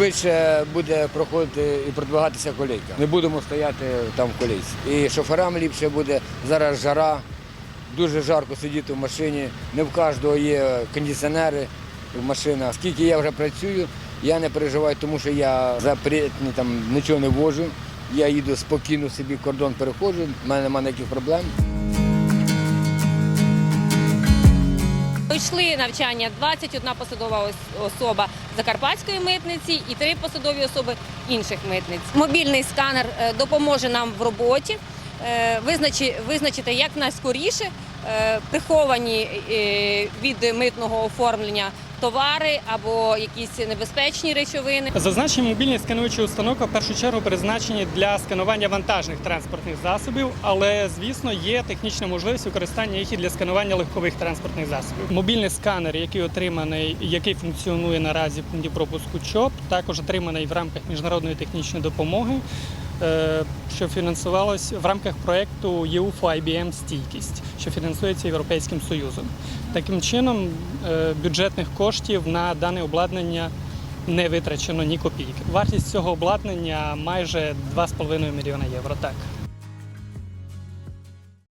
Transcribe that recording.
швидше буде проходити і продвигатися колейка. Не будемо стояти там в колейці. І шоферам ліпше буде зараз жара, дуже жарко сидіти в машині. Не в кожного є кондиціонери в машинах. Скільки я вже працюю, я не переживаю, тому що я запретний там нічого не вожу. Я їду спокійно собі кордон переходжу, в мене немає ніяких проблем. Пройшли навчання 21 посадова особа Закарпатської митниці і 3 посадові особи інших митниць. Мобільний сканер е, допоможе нам в роботі е, визначи- визначити як найскоріше приховані е, від митного оформлення товари або якісь небезпечні речовини. Зазначені мобільні скануючі установки в першу чергу призначені для сканування вантажних транспортних засобів, але звісно є технічна можливість використання їх і для сканування легкових транспортних засобів. Мобільний сканер, який отриманий, який функціонує наразі в пункті пропуску ЧОП, також отриманий в рамках міжнародної технічної допомоги. Е, Що фінансувалось в рамках проєкту ЄУФО IBM Стійкість, що фінансується Європейським Союзом. Таким чином, е, бюджетних коштів на дане обладнання не витрачено ні копійки. Вартість цього обладнання майже 2,5 мільйона євро. Так.